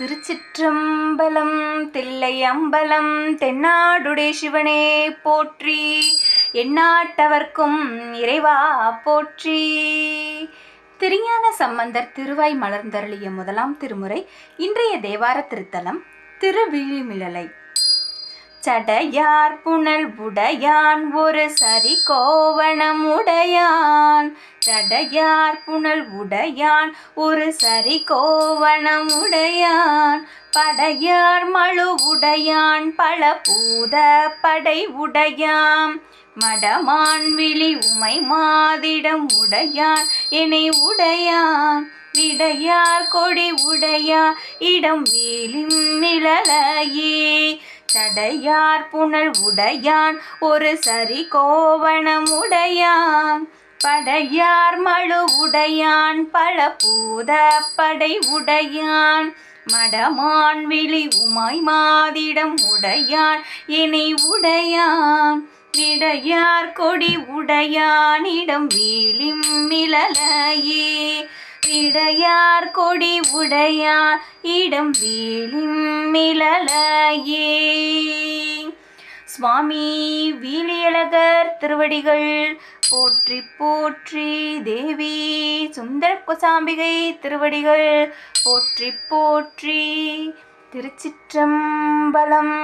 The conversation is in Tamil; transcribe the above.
திருச்சிற்றம்பலம் தில்லை அம்பலம் தென்னாடுடைய சிவனே போற்றி. எந்நாட்டவர்க்கும் இறைவா போற்றி. திருஞான சம்பந்தர் திருவாய் மலர்ந்தருளிய முதலாம் திருமுறை இன்றைய தேவார திருத்தலம் திருவிழிமிழலை. சடையார் புனல் உடையான் ஒரு சரி கோவணம் உடையான். சடையார் புனல் உடையான் ஒரு சரி கோவணம் உடையான். படையார் மழு உடையான் பல பூத படை உடையாம். மடமான் விழி உமை மாதிடம் உடையான் என்னை உடையான். விடையார் கொடி உடையா இடம் வீலின் நிழலையே. தடையார் புனல் உடையான் ஒரு சரி கோவணம் உடையான். படையார் மழு உடையான் பல பூத படை உடையான். மடமான் விழி உமாய் மாதிடம் உடையான் இனி உடையான். விடையார் கொடி உடையானிடம் வீலிம் மிளலையே. விடையார் கொடி உடையான் இடம் வீலிம் மிளலையே. சுவாமி வீழியழகர் திருவடிகள். போற்றி போற்றி தேவி சுந்தர கொசாம்பிகை திருவடிகள். போற்றி போற்றி திருச்சிற்றம்பலம்.